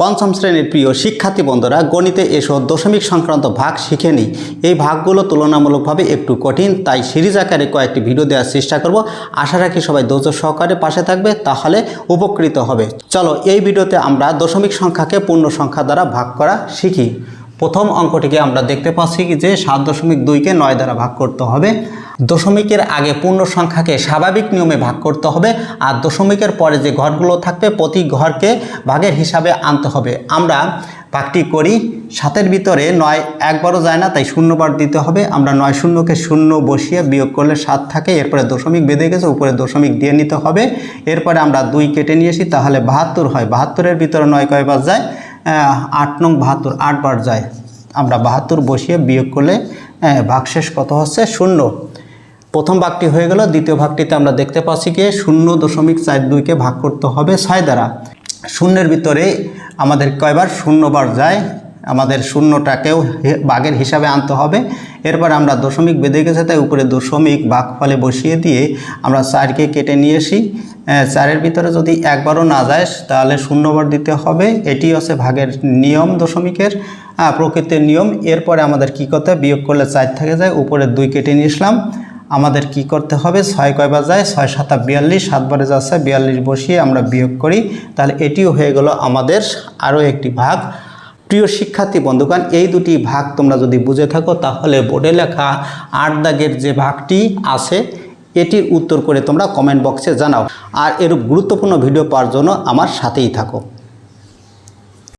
পঞ্চম শ্রেণির প্রিয় শিক্ষার্থী বন্ধুরা, গণিতে এসো, দশমিক সংক্রান্ত ভাগ শিখে নিই। এই ভাগগুলো তুলনামূলকভাবে একটু কঠিন, তাই সিরিজ আকারে কয়েকটি ভিডিও দেওয়ার চেষ্টা করব। আশা রাখি সবাই ধৈর্য সহকারে পাশে থাকবে, তাহলে উপকৃত হবে। চলো, এই ভিডিওতে আমরা দশমিক সংখ্যাকে পূর্ণ সংখ্যা দ্বারা ভাগ করা শিখি। প্রথম অঙ্কটিকে আমরা দেখতে পাচ্ছি যে সাত দশমিক দুইকে নয় দ্বারা ভাগ করতে হবে। দশমিকের আগে পূর্ণ সংখ্যাকে স্বাভাবিক নিয়মে ভাগ করতে হবে আর দশমিকের পরে যে ঘরগুলো থাকবে প্রতি ঘরকে ভাগের হিসাবে আনতে হবে। আমরা ভাগটি করি, সাতের ভিতরে নয় একবারও যায় না, তাই শূন্যবার দিতে হবে। আমরা নয় শূন্যকে শূন্য বসিয়ে বিয়োগ করলে সাত থাকে, এরপরে দশমিক বেঁধে গেছে, উপরে দশমিক দিয়ে নিতে হবে। এরপরে আমরা দুই কেটে নিয়ে আসি, তাহলে বাহাত্তর হয়। বাহাত্তরের ভিতরে নয় কয়বার যায়? আট নং বাহাত্তর আটবার যায়। আমরা বাহাত্তর বসিয়ে বিয়োগ করলে ভাগশেষ কত হচ্ছে? শূন্য। প্রথম ভাগটি হয়ে গেল, দ্বিতীয় ভাগটিতে আমরা দেখতে পাচ্ছি কি? শূন্য দশমিক চার দুইকে ভাগ করতে হবে ছয় দ্বারা। শূন্যের ভিতরে আমাদের কয়বার? শূন্যবার যায়। আমাদের শূন্যটাকেও ভাগের হিসাবে আনতে হবে। এরপর আমরা দশমিক বেঁধে গেছে, তাই উপরে দশমিক ভাগ ফলে বসিয়ে দিয়ে আমরা চারকে কেটে নিয়ে আসি। চারের ভিতরে যদি একবারও না যায়, তাহলে শূন্যবার দিতে হবে। এটি হচ্ছে ভাগের নিয়ম দশমিকের প্রকৃতির নিয়ম। এরপরে আমাদের কি করতে? বিয়োগ করলে চার থেকে যায়, উপরে দুই কেটে নিয়ে আসলাম। আমাদের কি করতে হবে? ছয় কয়বার যায়? ছয় সাতা বিয়াল্লিশ, সাতবারে যাচ্ছে, বিয়াল্লিশ বসিয়ে আমরা বিয়োগ করি। তাহলে এটিও হয়ে গেল আমাদের আরও একটি ভাগ। প্রিয় শিক্ষার্থী বন্ধুগণ, এই দুটি ভাগ তোমরা যদি বুঝে থাকো, তাহলে বোর্ডে লেখা আট দাগের যে ভাগটি আছে, এটির উত্তর করে তোমরা কমেন্ট বক্সে জানাও। আর এরূপ গুরুত্বপূর্ণ ভিডিও পাওয়ার জন্য আমার সাথেই থাকো।